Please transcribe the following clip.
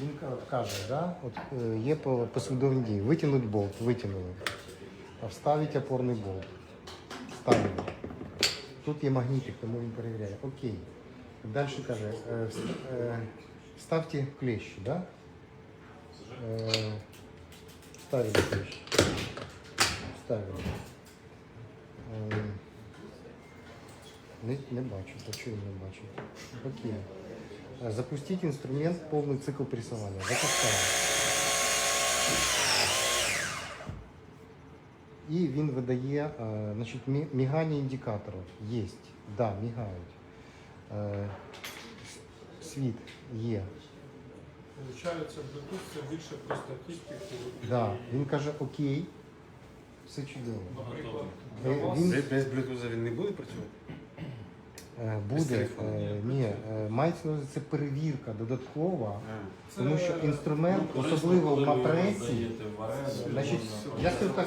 Він ка- каже, да? От, е, є по- послідовні дії. Витягнути болт, витягнули. А Вставити опорний болт. Ставимо. Тут є магнітик, тому він перевіряє. Окей. Далі каже, е, е, ставте клещі, да? Е, Ставили клещі. Ставили. Е, Не, не бачу, чого не бачу. Окей. Е, Запустіть інструмент повний цикл пресування. Запускаємо. І він видає е, значить, мі- мігання індикаторів. Є. Да, мігають. Е, с- Світ є. Получається, Bluetooth це більше про статистику. Да. Він каже окей. Все чудово. Наприклад, Е, для вас він- Без, без Bluetooth він не буде працювати? Е, Буде. е, Ні, е, мається на увазі, це перевірка додаткова. Тому що інструмент, Ну, особливо в оренду, значить, я скажу так,